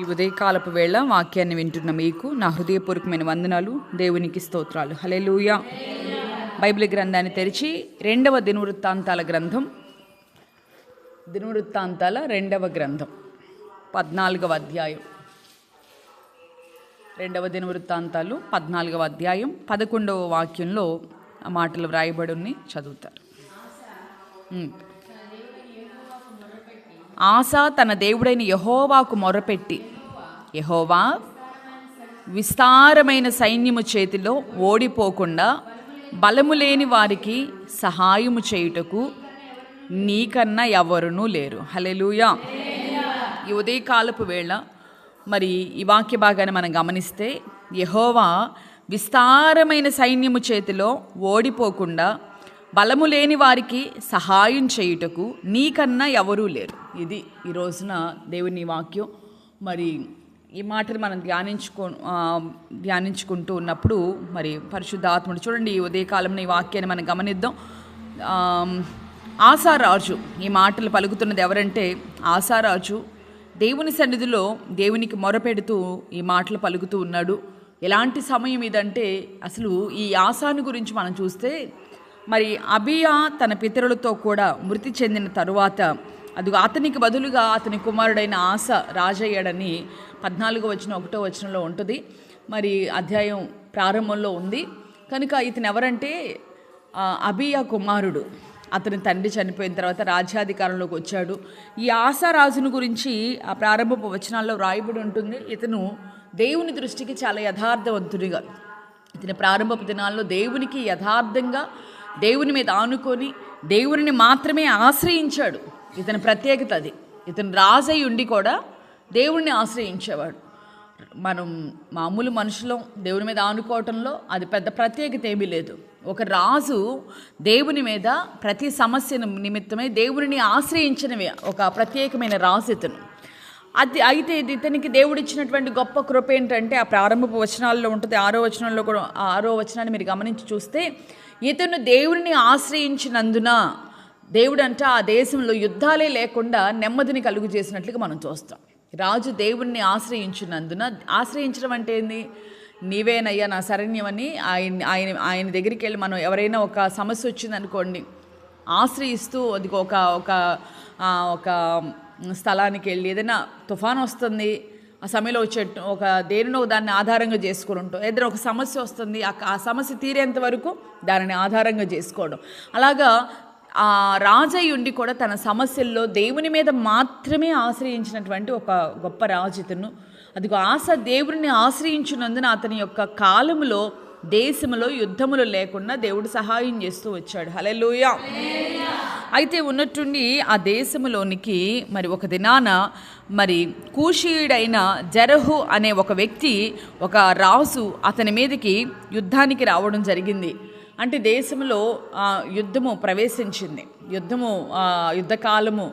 ఈ ఉదయకాలపు వేళ వాక్యాన్ని వింటున్న మీకు నా హృదయపూర్వకమైన వందనాలు దేవునికి స్తోత్రాలు. హల్లెలూయా. బైబిల్ గ్రంథాన్ని తెరిచి రెండవ దినవృత్తాంతాల గ్రంథం. దినవృత్తాంతాల రెండవ గ్రంథం. పద్నాలుగవ అధ్యాయం. రెండవ దినవృత్తాంతాలు పద్నాలుగవ అధ్యాయం. పదకొండవ వాక్యంలో ఆ మాటలు వ్రాయబడి చదువుతారు. ఆశా తన దేవుడైన యహోవాకు మొరపెట్టి. యహోవా విస్తారమైన సైన్యము చేతిలో ఓడిపోకుండా బలము లేని వారికి సహాయము చేయుటకు నీకన్నా ఎవరునూ లేరు. హలెలుయా ఈ ఉదయకాలపు వేళ మరి ఈ వాక్య భాగాన్ని మనం గమనిస్తే యహోవా విస్తారమైన సైన్యము చేతిలో ఓడిపోకుండా బలము లేని వారికి సహాయం చేయుటకు నీకన్నా ఎవరూ లేరు. ఇది ఈ రోజున దేవుని వాక్యం. మరి ఈ మాటలు మనం ధ్యానించుకో ధ్యానించుకుంటూ ఉన్నప్పుడు మరి పరిశుద్ధాత్ముడు చూడండి ఈ ఉదయకాలంలో ఈ వాక్యాన్ని మనం గమనిద్దాం. ఆశారాజు ఈ మాటలు పలుకుతున్నది ఎవరంటే ఆశారాజు దేవుని సన్నిధిలో దేవునికి మొరపెడుతూ ఈ మాటలు పలుకుతూ ఉన్నాడు. ఎలాంటి సమయం ఇదంటే అసలు ఈ ఆశాను గురించి మనం చూస్తే మరి అబియా తన పితరులతో కూడా మృతి చెందిన తరువాత అది అతనికి బదులుగా అతని కుమారుడైన ఆశ రాజయ్యాడని పద్నాలుగో వచ్చిన ఒకటో వచనంలో ఉంటుంది. మరి అధ్యాయం ప్రారంభంలో ఉంది. కనుక ఇతను ఎవరంటే ఆ, అబియా కుమారుడు. అతని తండ్రి చనిపోయిన తర్వాత రాజ్యాధికారంలోకి వచ్చాడు. ఈ ఆశారాజును గురించి ఆ ప్రారంభపు వచనాల్లో రాయబడి ఉంటుంది. ఇతను దేవుని దృష్టికి చాలా యథార్థవంతుడిగా ఇతని ప్రారంభపు దినాల్లో దేవునికి యథార్థంగా దేవుని మీద ఆనుకొని దేవుని మాత్రమే ఆశ్రయించాడు. ఇతని ప్రత్యేకత అది. ఇతను రాజై ఉండి కూడా దేవుణ్ణి ఆశ్రయించేవాడు. మనం మామూలు మనుషులం దేవుని మీద ఆనుకోవటంలో అది పెద్ద ప్రత్యేకత ఏమీ లేదు. ఒక రాజు దేవుని మీద ప్రతి సమస్య నిమిత్తమై దేవుని ఆశ్రయించినవి ఒక ప్రత్యేకమైన రాజు ఇతను. అది అయితే ఇది ఇతనికి దేవుడిచ్చినటువంటి గొప్ప కృప ఏంటంటే ఆ ప్రారంభపు వచనాల్లో ఉంటుంది ఆరో వచనంలో కూడా ఆరో వచనాన్ని మీరు గమనించి చూస్తే ఇతను దేవుడిని ఆశ్రయించినందున దేవుడు అంటే ఆ దేశంలో యుద్ధాలే లేకుండా నెమ్మదిని కలుగు చేసినట్లుగా మనం చూస్తాం. రాజు దేవుణ్ణి ఆశ్రయించినందున ఆశ్రయించడం అంటే ఏంది? నీవేనయ్యా నా శరణ్యమని ఆయన ఆయన ఆయన దగ్గరికి వెళ్ళి మనం ఎవరైనా ఒక సమస్య వచ్చిందనుకోండి ఆశ్రయిస్తూ అది ఒక ఒక ఒక స్థలానికి వెళ్ళి ఏదైనా తుఫాన్ వస్తుంది ఆ సమయంలో వచ్చే ఒక దేనినో దాన్ని ఆధారంగా చేసుకుని ఉంటాం. ఏదైనా ఒక సమస్య వస్తుంది ఆ సమస్య తీరేంత వరకు దానిని ఆధారంగా చేసుకోవడం. అలాగా ఆ రాజయ్య ఉండి కూడా తన సమస్యల్లో దేవుని మీద మాత్రమే ఆశ్రయించినటువంటి ఒక గొప్ప రాజుతను. అదిగో ఆశ దేవుడిని ఆశ్రయించినందున అతని యొక్క కాలములో దేశములో యుద్ధములు లేకుండా దేవుడు సహాయం చేస్తూ వచ్చాడు. హలెలూయా అయితే ఉన్నట్టుండి ఆ దేశములోనికి మరి ఒక దినాన మరి కూషీయుడైన జరహు అనే ఒక వ్యక్తి ఒక రాజు అతని మీదకి యుద్ధానికి రావడం జరిగింది. అంటే దేశంలో యుద్ధము ప్రవేశించింది. యుద్ధము యుద్ధకాలము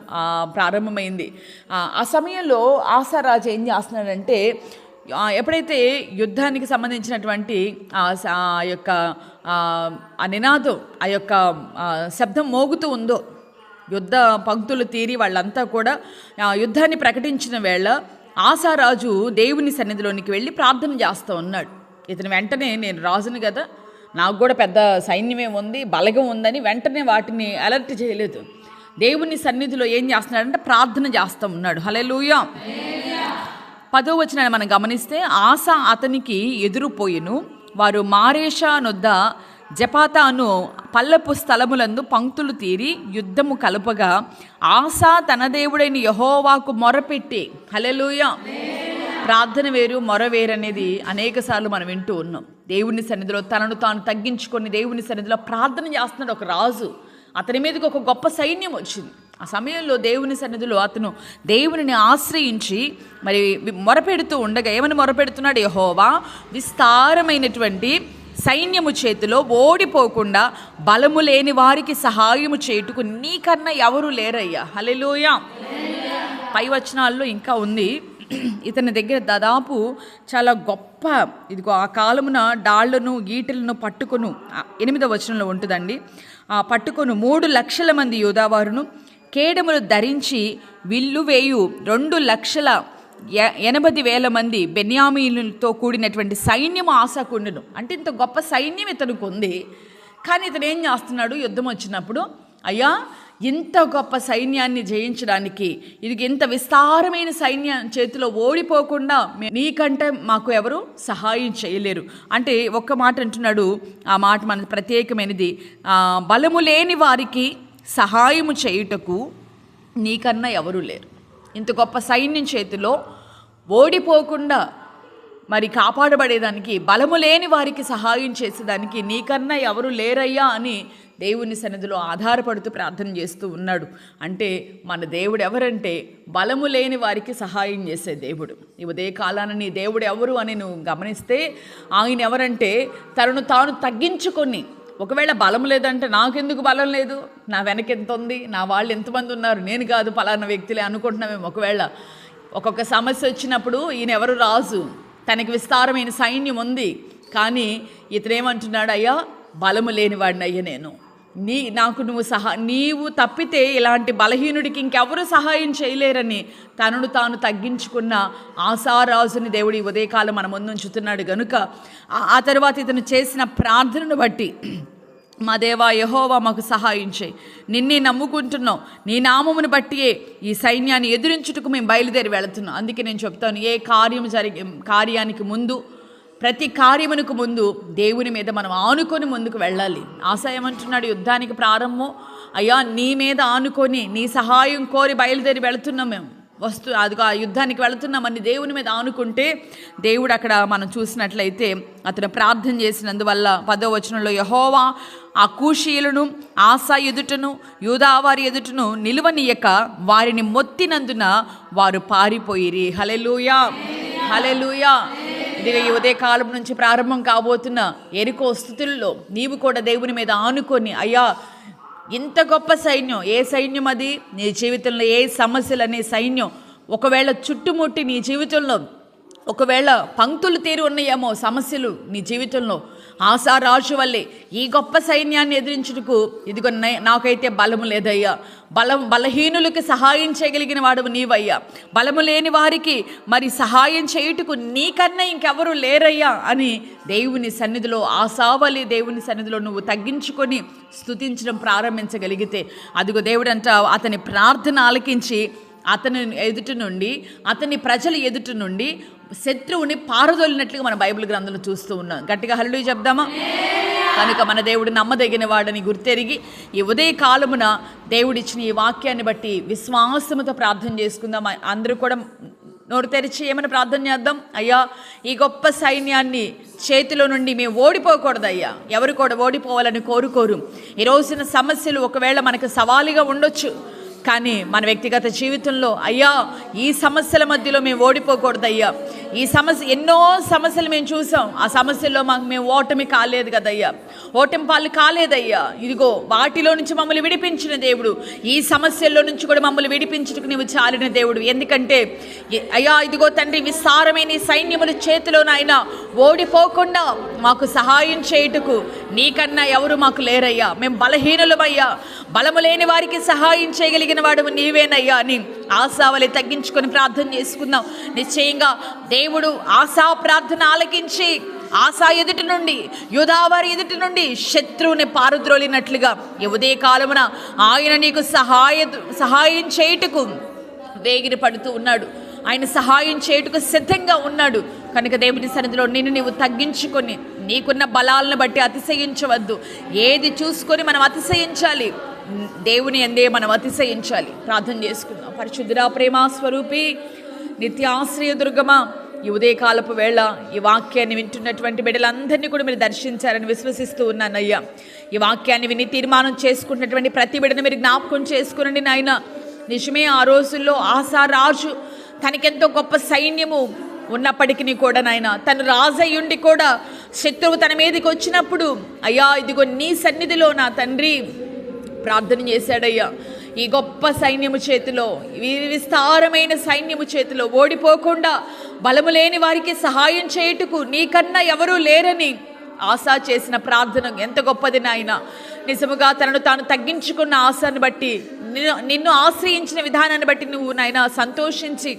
ప్రారంభమైంది. ఆ, సమయంలో ఆశారాజు ఏం చేస్తున్నాడంటే ఎప్పుడైతే యుద్ధానికి సంబంధించినటువంటి ఆ స- ఆ యొక్క ఆ, నినాదం ఆ యొక్క శబ్దం మోగుతూ ఉందో యుద్ధ పంక్తులు తీరి వాళ్ళంతా కూడా యుద్ధాన్ని ప్రకటించిన వేళ ఆశారాజు దేవుని సన్నిధిలోనికి వెళ్ళి ప్రార్థన చేస్తూ ఉన్నాడు. ఇతను వెంటనే నేను రాజుని కదా నాకు కూడా పెద్ద సైన్యమే ఉంది బలగం ఉందని వెంటనే వాటిని అలర్ట్ చేయలేదు. దేవుని సన్నిధిలో ఏం చేస్తున్నాడంటే ప్రార్థన చేస్తూ ఉన్నాడు. హలే లూయ పదో వచనాన్ని మనం గమనిస్తే ఆశ అతనికి ఎదురుపోయిను. వారు మారేషా నొద్ద జపాతాను పల్లపు స్థలములందు పంక్తులు తీరి యుద్ధము కలుపగా ఆశ తన దేవుడైన యహోవాకు మొరపెట్టి హలెలూయా ప్రార్థన వేరు మొర వేరు అనేది మనం వింటూ ఉన్నాం. దేవుని సన్నిధిలో తనను తాను తగ్గించుకొని దేవుని సన్నిధిలో ప్రార్థన చేస్తున్నాడు ఒక రాజు. అతని మీదకి ఒక గొప్ప సైన్యం వచ్చింది. ఆ సమయంలో దేవుని సన్నిధిలో అతను దేవునిని ఆశ్రయించి మరి మొరపెడుతూ ఉండగా ఏమని మొరపెడుతున్నాడు? యహోవా విస్తారమైనటువంటి సైన్యము చేతిలో ఓడిపోకుండా బలము లేని వారికి సహాయము చేయుటకు నీకన్నా ఎవరు లేరయ్యా? హలెలూయా పై వచనాల్లో ఇంకా ఉంది. ఇతని దగ్గర దాదాపు చాలా గొప్ప ఇదిగో ఆ కాలమున డాళ్ళను గీటలను పట్టుకొను. ఎనిమిదవ వచనంలో ఉంటుందండి. ఆ పట్టుకొను మూడు లక్షల మంది యోధావారును కేడములు ధరించి విల్లు వేయు రెండు లక్షల ఎ- ఎనభై వేల మంది బెన్యామీలతో కూడినటువంటి సైన్యం ఆశాకుండును. అంటే ఇంత గొప్ప సైన్యం ఇతనికి ఉంది. కానీ ఇతను ఏం చేస్తున్నాడు? యుద్ధం వచ్చినప్పుడు అయ్యా ఇంత గొప్ప సైన్యాన్ని జయించడానికి ఇది ఇంత విస్తారమైన సైన్య చేతిలో ఓడిపోకుండా నీకంటే మాకు ఎవరు సహాయం చేయలేరు. అంటే ఒక్క మాట అంటున్నాడు ఆ మాట మన ప్రత్యేకమైనది. బలము లేని వారికి సహాయము చేయుటకు నీకన్నా ఎవరు లేరు. ఇంత గొప్ప సైన్యం చేతిలో ఓడిపోకుండా మరి కాపాడబడేదానికి బలము లేని వారికి సహాయం చేసేదానికి నీకన్నా ఎవరు లేరయ్యా అని దేవుని సన్నిధిలో ఆధారపడుతూ ప్రార్థన చేస్తూ ఉన్నాడు. అంటే మన దేవుడు ఎవరంటే బలము లేని వారికి సహాయం చేసే దేవుడు. ఈ ఉదయ కాలాన నీ దేవుడు ఎవరు అని నువ్వు గమనిస్తే ఆయన ఎవరంటే తనను తాను తగ్గించుకొని ఒకవేళ బలం లేదంటే నాకెందుకు బలం లేదు? నా వెనక ఎంత ఉంది? నా వాళ్ళు ఎంతమంది ఉన్నారు? నేను కాదు పలానా వ్యక్తులే అనుకుంటున్నామేమో. ఒకవేళ ఒక్కొక్క సమస్య వచ్చినప్పుడు ఈయన ఎవరు రాజు? తనకి విస్తారమైన సైన్యం ఉంది. కానీ ఇతనేమంటున్నాడు అయ్యా బలము లేనివాడిని అయ్యా నేను. నీ నాకు నువ్వు సహా నీవు తప్పితే ఇలాంటి బలహీనుడికి ఇంకెవరు సహాయం చేయలేరని తనను తాను తగ్గించుకున్న ఆశారాజుని దేవుడి ఉదయకాలం మన ముందు ఉంచుతున్నాడు. గనుక ఆ- ఆ తర్వాత ఇతను చేసిన ప్రార్థనను బట్టి మా దేవా యహోవా మాకు సహాయం చేయి. నిన్నే నమ్ముకుంటున్నాం. నీ నామమును బట్టియే ఈ సైన్యాన్ని ఎదిరించుటకు మేము బయలుదేరి వెళుతున్నాం. అందుకే నేను చెప్తాను ఏ కార్యం జరిగే కార్యానికి ముందు ప్రతి కార్యమునకు ముందు దేవుని మీద మనం ఆనుకొని ముందుకు వెళ్ళాలి. ఆశ ఏమంటున్నాడు? యుద్ధానికి ప్రారంభం అయ్యా నీ మీద ఆనుకొని నీ సహాయం కోరి బయలుదేరి వెళుతున్నాం మేము. వస్తు అదిగో ఆ యుద్ధానికి వెళుతున్నామని దేవుని మీద ఆనుకుంటే దేవుడు అక్కడ మనం చూసినట్లయితే అతను ప్రార్థన చేసినందువల్ల పదో వచనంలో యహోవా ఆ కూషీయులను ఆశా ఎదుటను యూదావారి ఎదుటను నిలువనీయక వారిని మొత్తినందున వారు పారిపోయిరి. హలెలూయా హలెలూయా ఇదిగో ఈ ఉదయ కాలం నుంచి ప్రారంభం కాబోతున్న ఎరుకో స్థుతుల్లో నీవు కూడా దేవుని మీద ఆనుకొని అయ్యా ఇంత గొప్ప సైన్యం ఏ సైన్యం అది? నీ జీవితంలో ఏ సమస్యలు అనే సైన్యం ఒకవేళ చుట్టుముట్టి నీ జీవితంలో ఒకవేళ పంక్తులు తీరి ఉన్నాయేమో సమస్యలు నీ జీవితంలో ఆశారాజు వల్లే ఈ గొప్ప సైన్యాన్ని ఎదిరించుటకు ఇదిగో నాకైతే బలము లేదయ్యా. బలం బలహీనులకు సహాయం చేయగలిగిన వాడు నీవయ్యా. బలము లేని వారికి మరి సహాయం చేయుటకు నీకన్నా ఇంకెవరు లేరయ్యా అని దేవుని సన్నిధిలో ఆశావలి దేవుని సన్నిధిలో నువ్వు తగ్గించుకొని స్తుతించడం ప్రారంభించగలిగితే. అదిగో దేవుడంట అతని ప్రార్థన ఆలకించి అతని ఎదుటి నుండి అతని ప్రజల ఎదుటి నుండి శత్రువుని పారదోలినట్లుగా మన బైబిల్ గ్రంథంలో చూస్తూ ఉన్నాం. గట్టిగా హల్లు చెప్దామా? కనుక మన దేవుడు నమ్మదగిన వాడని గుర్తెరిగి ఈ ఉదయ కాలమున దేవుడిచ్చిన ఈ వాక్యాన్ని బట్టి విశ్వాసముతో ప్రార్థన చేసుకుందాం. అందరూ కూడా నోరు తెరిచి ఏమైనా ప్రార్థన చేద్దాం? అయ్యా ఈ గొప్ప సైన్యాన్ని చేతిలో నుండి మేము ఓడిపోకూడదు అయ్యా ఎవరు కూడా ఓడిపోవాలని కోరుకోరు. ఈ రోజున సమస్యలు ఒకవేళ మనకు సవాలుగా ఉండొచ్చు. కానీ మన వ్యక్తిగత జీవితంలో అయ్యా ఈ సమస్యల మధ్యలో మేము ఓడిపోకూడదు అయ్యా ఈ సమస్య ఎన్నో సమస్యలు మేము చూసాం. ఆ సమస్యల్లో మాకు మేము ఓటమి కాలేదు కదయ్యా. ఓటమి పాలు కాలేదయ్యా. ఇదిగో వాటిలో నుంచి మమ్మల్ని విడిపించిన దేవుడు. ఈ సమస్యల్లో నుంచి కూడా మమ్మల్ని విడిపించుటకు నీవు చాలిన దేవుడు. ఎందుకంటే అయ్యా ఇదిగో తండ్రి విస్తారమైన సైన్యముల చేతిలోనైనా ఓడిపోకుండా మాకు సహాయం చేయుటకు నీకన్నా ఎవరు మాకు లేరయ్యా. మేము బలహీనులమయ్యా. బలము లేని వారికి సహాయం చేయగలిగిన వాడు నీవేనయ్యా అని ఆశావలి తగ్గించుకొని ప్రార్థన చేసుకుందాం. నిశ్చయంగా దేవుడు ఆశా ప్రార్థన ఆలకించి ఆశా ఎదుటి నుండి యుధావారి ఎదుటి నుండి శత్రువుని పారుద్రోలినట్లుగా ఉదయ కాలమున ఆయన నీకు సహాయ సహాయం చేయుటకు వేగిరి పడుతూ ఉన్నాడు. ఆయన సహాయం చేయుటకు సిద్ధంగా ఉన్నాడు. కనుక దేవుని సన్నిధిలో నిన్ను నీవు తగ్గించుకొని నీకున్న బలాలను బట్టి అతిశయించవద్దు. ఏది చూసుకొని మనం అతిశయించాలి? దేవుని అందే మనం అతిశయించాలి. ప్రార్థన చేసుకుందాం. పరిశుద్ధురా ప్రేమ స్వరూపి నిత్యాశ్రయ దుర్గమ ఈ ఉదయకాలపు వేళ ఈ వాక్యాన్ని వింటున్నటువంటి బిడ్డలందరినీ కూడా మీరు దర్శించారని విశ్వసిస్తూ ఉన్నానయ్యా ఈ వాక్యాన్ని విని తీర్మానం చేసుకున్నటువంటి ప్రతి బిడ్డను మీరు జ్ఞాపకం చేసుకునండి నాయన. నిజమే ఆ రోజుల్లో ఆశా రాజు తనకెంతో గొప్ప సైన్యము ఉన్నప్పటికీ కూడా నాయన తను రాజయ్యుండి కూడా శత్రువు తన మీదకి వచ్చినప్పుడు అయ్యా ఇదిగో నీ సన్నిధిలో నా తండ్రి ప్రార్థన చేశాడయ్యా. ఈ గొప్ప సైన్యము చేతిలో ఈ విస్తారమైన సైన్యము చేతిలో ఓడిపోకుండా బలము లేని వారికి సహాయం చేయుటకు నీకన్నా ఎవరూ లేరని ఆశా చేసిన ప్రార్థన ఎంత గొప్పది నాయన. నిజముగా తనను తాను తగ్గించుకున్న ఆశను బట్టి నిన్ను నిన్ను ఆశ్రయించిన విధానాన్ని బట్టి నువ్వు నాయన సంతోషించి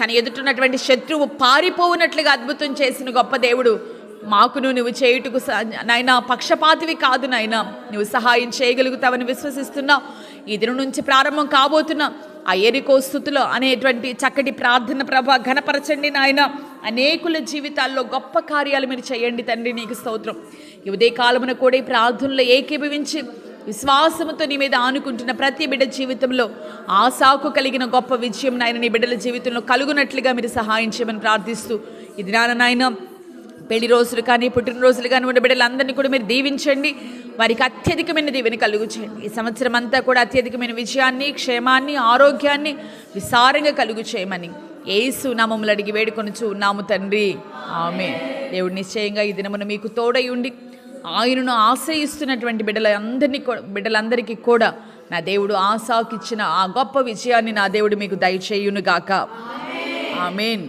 తన ఎదుటిన్నటువంటి శత్రువు పారిపోవునట్లుగా అద్భుతం చేసిన గొప్ప దేవుడు మాకును నువ్వు చేయుటకు నాయనా పక్షపాతివి కాదు నాయనా నువ్వు సహాయం చేయగలుగుతావని విశ్వసిస్తున్నావు ఈ దినం నుంచి ప్రారంభం కాబోతున్న. ఆ ఎరికో స్థుతులు అనేటువంటి చక్కటి ప్రార్థన ప్రభ ఘనపరచండి నాయన. అనేకుల జీవితాల్లో గొప్ప కార్యాలు మీరు చేయండి తండ్రి నీకు స్తోత్రం. ఈ ఉదయ కాలమున కూడా ఈ ప్రార్థనలో ఏకీభవించి విశ్వాసముతో నీ మీద ఆనుకుంటున్న ప్రతి బిడ్డ జీవితంలో ఆశాకు కలిగిన గొప్ప విజయం నాయన నీ బిడ్డల జీవితంలో కలుగునట్లుగా మీరు సహాయం చేయమని ప్రార్థిస్తూ ఇది నాన్న నాయన పెళ్ళి రోజులు కానీ పుట్టినరోజులు కానీ ఉన్న బిడ్డలందరినీ కూడా మీరు దీవించండి. వారికి అత్యధికమైన దీవెన కలుగు చేయండి ఈ సంవత్సరం అంతా కూడా అత్యధికమైన విజయాన్ని క్షేమాన్ని ఆరోగ్యాన్ని విసారంగా కలుగు చేయమని ఏసు నామములు అడిగి వేడుకొనుచు ఉన్నాము తండ్రి. ఆమె దేవుడు నిశ్చయంగా ఈ దినమున మీకు తోడై ఉండి ఆయనను ఆశ్రయిస్తున్నటువంటి బిడ్డలందరినీ బిడ్డలందరికీ కూడా నా దేవుడు ఆశాకిచ్చిన ఆ గొప్ప విజయాన్ని నా దేవుడు మీకు దయచేయునుగాక. ఆమెన్.